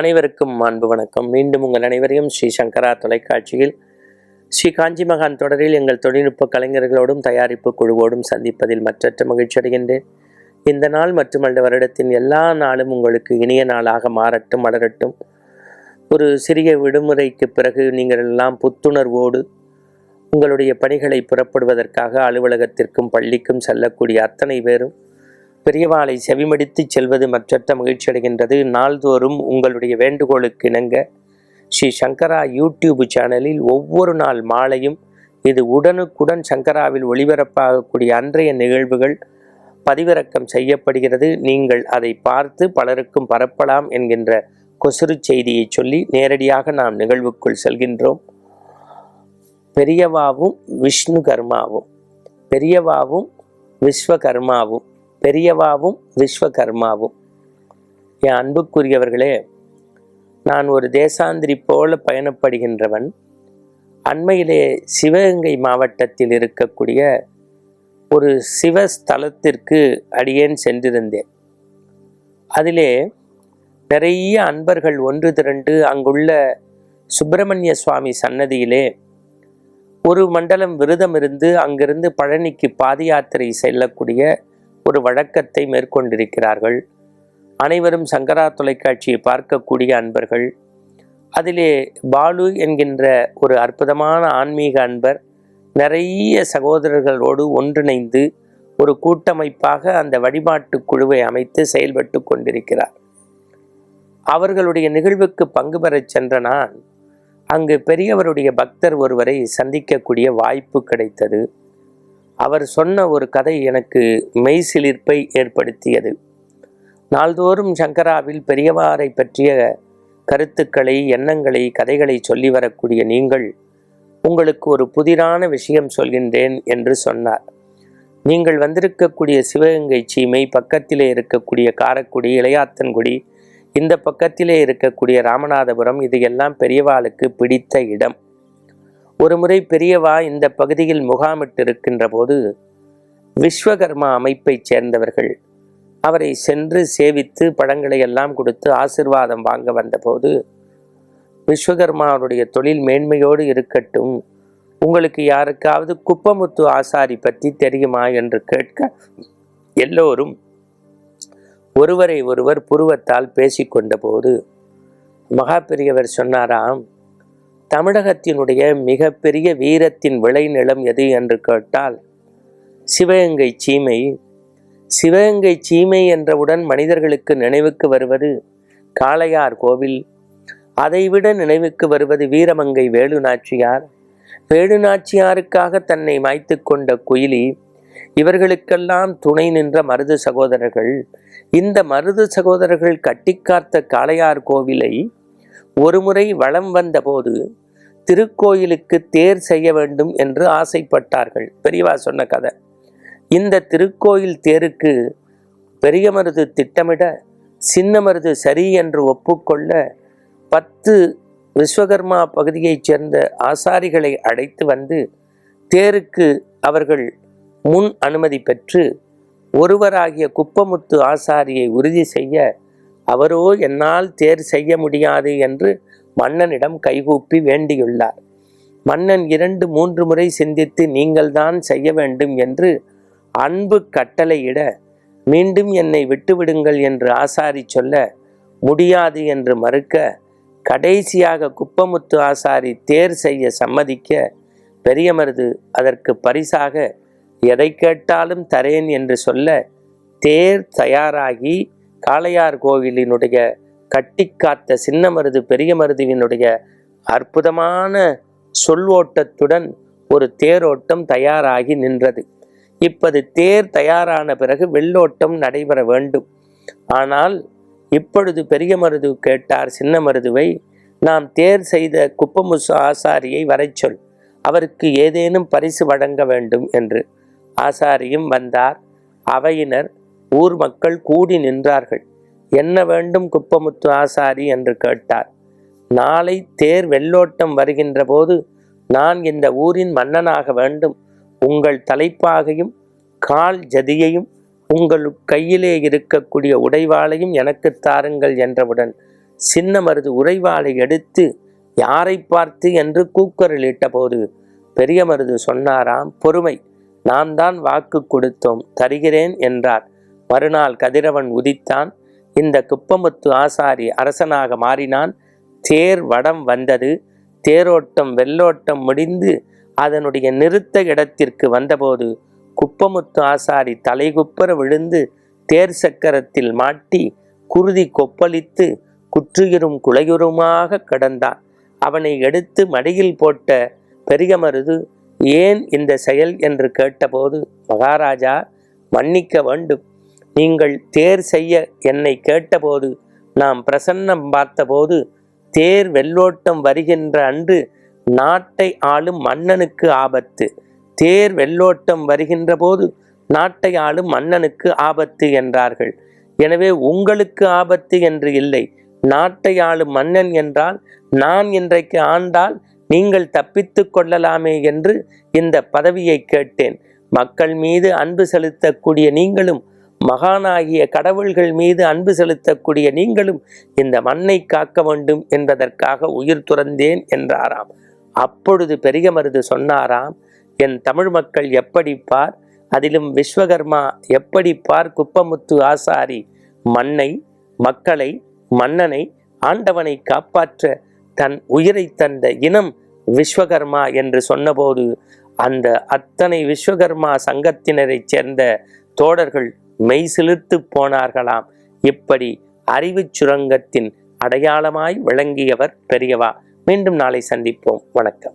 அனைவருக்கும் அன்பு வணக்கம். மீண்டும் உங்கள் அனைவரையும் ஸ்ரீ சங்கரா தொலைக்காட்சியில் ஸ்ரீ காஞ்சி மகான் தொடரில் எங்கள் தொழில்நுட்ப கலைஞர்களோடும் தயாரிப்பு குழுவோடும் சந்திப்பதில் மற்றற்ற மகிழ்ச்சி அடைகின்றேன். இந்த நாள் மட்டுமல்ல வருடத்தின் எல்லா நாளும் உங்களுக்கு இனிய நாளாக மாறட்டும் வளரட்டும் ஒரு சிறிய விடுமுறைக்கு பிறகு நீங்கள் எல்லாம் புத்துணர்வோடு உங்களுடைய பணிகளை புறப்படுவதற்காக அலுவலகத்திற்கும் பள்ளிக்கும் செல்லக்கூடிய அத்தனை பேரும் பெரியவாளை செவிமடித்து செல்வது மற்றற்ற மகிழ்ச்சி அடைகின்றது. நாள்தோறும் உங்களுடைய வேண்டுகோளுக்கு இணங்க ஸ்ரீ சங்கரா யூடியூப் சேனலில் ஒவ்வொரு நாள் மாலையும் இது உடனுக்குடன் சங்கராவில் ஒளிபரப்பாகக்கூடிய அன்றைய நிகழ்வுகள் பதிவிறக்கம் செய்யப்படுகிறது. நீங்கள் அதை பார்த்து பலருக்கும் பரப்பலாம் என்கின்ற கொசுறு செய்தியை சொல்லி நேரடியாக நாம் நிகழ்வுக்குள் செல்கின்றோம். பெரியவாவும் விஷ்ணு கர்மாவும் பெரியவாவும் விஸ்வகர்மாவும் பெரியவாவும் விஸ்வகர்மாவும். என் அன்புக்குரியவர்களே நான் ஒரு தேசாந்திரி போல பயணப்படுகின்றவன். அண்மையிலே சிவகங்கை மாவட்டத்தில் இருக்கக்கூடிய ஒரு சிவஸ்தலத்திற்கு அடியேன் சென்றிருந்தேன். அதிலே நிறைய அன்பர்கள் ஒன்று திரண்டு அங்குள்ள சுப்பிரமணிய சுவாமி சன்னதியிலே ஒரு மண்டலம் விரதம் இருந்து அங்கிருந்து பழனிக்கு பாத யாத்திரை செல்லக்கூடிய ஒரு வழக்கத்தை மேற்கொண்டிருக்கிறார்கள். அனைவரும் சங்கரா தொலைக்காட்சியை பார்க்கக்கூடிய அன்பர்கள். அதிலே பாலு என்கின்ற ஒரு அற்புதமான ஆன்மீக அன்பர் நிறைய சகோதரர்களோடு ஒன்றிணைந்து ஒரு கூட்டமைப்பாக அந்த வழிபாட்டு குழுவை அமைத்து செயல்பட்டு கொண்டிருக்கிறார். அவர்களுடைய நிகழ்வுக்கு பங்கு பெறச் சென்ற நான் அங்கு பெரியவருடைய பக்தர் ஒருவரை சந்திக்கக்கூடிய வாய்ப்பு கிடைத்தது. அவர் சொன்ன ஒரு கதை எனக்கு மெய்சிலிர்ப்பை ஏற்படுத்தியது. நாள்தோறும் சங்கராவில் பெரியவாரை பற்றிய கருத்துக்களை எண்ணங்களை கதைகளை சொல்லி வரக்கூடிய நீங்கள் உங்களுக்கு ஒரு புதிரான விஷயம் சொல்கின்றேன் என்று சொன்னார். நீங்கள் வந்திருக்கக்கூடிய சிவகங்கை சீமை பக்கத்திலே இருக்கக்கூடிய காரக்குடி இளையாத்தன்குடி இந்த பக்கத்திலே இருக்கக்கூடிய ராமநாதபுரம் இது எல்லாம் பெரியவாளுக்கு பிடித்த இடம். ஒரு முறை பெரியவா இந்த பகுதியில் முகாமிட்டிருக்கின்ற போது விஸ்வகர்மா அமைப்பைச் சேர்ந்தவர்கள் அவரை சென்று சேவித்து பழங்களை எல்லாம் கொடுத்து ஆசிர்வாதம் வாங்க வந்தபோது விஸ்வகர்மாவுடைய தொழில் மேன்மையோடு இருக்கட்டும் உங்களுக்கு யாருக்காவது குப்பமுத்து ஆசாரி பற்றி தெரியுமா என்று கேட்க எல்லோரும் ஒருவரை ஒருவர் புருவத்தால் பேசிக்கொண்ட போது மகா பெரியவர் சொன்னாராம் தமிழகத்தினுடைய மிகப்பெரிய வீரத்தின் விளைநிலம் எது என்று கேட்டால் சிவகங்கை சீமை. சிவகங்கை சீமை என்றவுடன் மனிதர்களுக்கு நினைவுக்கு வருவது காளையார் கோவில். அதைவிட நினைவுக்கு வருவது வீரமங்கை வேலுநாச்சியார். வேலுநாச்சியாருக்காக தன்னை மாய்த்து கொண்ட குயிலி இவர்களுக்கெல்லாம் துணை நின்ற மருது சகோதரர்கள். இந்த மருது சகோதரர்கள் கட்டிக்காத்த காளையார் கோவிலை ஒருமுறை வளம் வந்தபோது திருக்கோயிலுக்கு தேர் செய்ய வேண்டும் என்று ஆசைப்பட்டார்கள். பெரியவா சொன்ன கதை. இந்த திருக்கோயில் தேருக்கு பெரிய மருது திட்டமிட சின்ன மருது சரி என்று ஒப்புக்கொள்ள பத்து விஸ்வகர்மா பகுதியைச் சேர்ந்த ஆசாரிகளை அழைத்து வந்து தேருக்கு அவர்கள் முன் அனுமதி பெற்று ஒருவராகிய குப்பமுத்து ஆசாரியை உறுதி செய்ய அவரோ என்னால் தேர் செய்ய முடியாது என்று மன்னனிடம் கைகூப்பி வேண்டியுள்ளார். மன்னன் இரண்டு மூன்று முறை சிந்தித்து நீங்கள்தான் செய்ய வேண்டும் என்று அன்பு கட்டளையிட மீண்டும் என்னை விட்டுவிடுங்கள் என்று ஆசாரி சொல்ல முடியாது என்று மறுக்க கடைசியாக குப்பமுத்து ஆசாரி தேர் செய்ய சம்மதிக்க பெரியமருது அதற்கு பரிசாக எதை கேட்டாலும் தரேன் என்று சொல்ல தேர் தயாராகி காளையார் கோவிலினுடைய கட்டிக்காத்த சின்ன மருது பெரிய மருதுவினுடைய அற்புதமான சொல்வோட்டத்துடன் ஒரு தேரோட்டம் தயாராகி நின்றது. இப்பது தேர் தயாரான பிறகு வெள்ளோட்டம் நடைபெற வேண்டும். ஆனால் இப்பொழுது பெரிய மருது கேட்டார் சின்ன மருதுவை நாம் தேர் செய்த குப்பமுசு ஆசாரியை வரைச்சொல் அவருக்கு ஏதேனும் பரிசு வழங்க வேண்டும் என்று. ஆசாரியும் வந்தார். அவையினர் ஊர் மக்கள் கூடி நின்றார்கள். என்ன வேண்டும் குப்பமுத்து ஆசாரி என்று கேட்டார். நாளை தேர் வெள்ளோட்டம் வருகின்ற போது நான் இந்த ஊரின் மன்னனாக வேண்டும். உங்கள் தலைப்பாகையும் கால் ஜதியையும் உங்கள் கையிலே இருக்கக்கூடிய உடைவாளையும் எனக்கு தாருங்கள் என்றவுடன் சின்ன மருது உறைவாளை எடுத்து யாரை பார்த்து என்று கூக்குரலிட்ட போது பெரிய மருது சொன்னாராம் பொறுமை நாம் தான் வாக்கு கொடுத்தோம் தருகிறேன் என்றார். மறுநாள் கதிரவன் உதித்தான் இந்த குப்பமுத்து ஆசாரி அரசனாக மாறினான். தேர் வடம் வந்தது. தேரோட்டம் வெள்ளோட்டம் முடிந்து அதனுடைய நிறுத்த இடத்திற்கு வந்தபோது குப்பமுத்து ஆசாரி தலைகுப்பர விழுந்து தேர் சக்கரத்தில் மாட்டி குருதி கொப்பளித்து குற்றுயிரும் குலையுருமாக கிடந்தான். அவனை எடுத்து மடியில் போட்ட பெரிய மருது ஏன் இந்த செயல்? என்று கேட்டபோது மகாராஜா மன்னிக்க வேண்டும். நீங்கள் தேர் செய்ய என்னை கேட்டபோது நாம் பிரசன்னம் பார்த்தபோது தேர் வெள்ளோட்டம் வருகின்ற அன்று நாட்டை ஆளும் மன்னனுக்கு ஆபத்து. தேர் வெள்ளோட்டம் வருகின்ற போது நாட்டை ஆளும் மன்னனுக்கு ஆபத்து என்றார்கள். எனவே உங்களுக்கு ஆபத்து என்று இல்லை. நாட்டை ஆளும் மன்னன் என்றால் நான் இன்றைக்கு ஆண்டால் நீங்கள் தப்பித்து கொள்ளலாமே என்று இந்த பதவியை கேட்டேன். மக்கள் மீது அன்பு செலுத்தக்கூடிய நீங்களும் மகானாகிய கடவுள்கள் மீது அன்பு செலுத்தக்கூடிய நீங்களும் இந்த மண்ணை காக்க வேண்டும் என்பதற்காக உயிர் துறந்தேன் என்றாராம். அப்பொழுது பெரிய மருது சொன்னாராம் என் தமிழ் மக்கள் எப்படி பார்? அதிலும் விஸ்வகர்மா எப்படி பார்? குப்பமுத்து ஆசாரி மண்ணை மக்களை மன்னனை ஆண்டவனை காப்பாற்ற தன் உயிரை தந்த இனம் விஸ்வகர்மா? என்று சொன்னபோது அந்த அத்தனை விஸ்வகர்மா சங்கத்தினரைச் சேர்ந்த தோடர்கள் மெய் சிலிர்த்து போனார்களாம். இப்படி அறிவு சுரங்கத்தின் அடையாளமாய் விளங்கியவர் பெரியவா. மீண்டும் நாளை சந்திப்போம். வணக்கம்.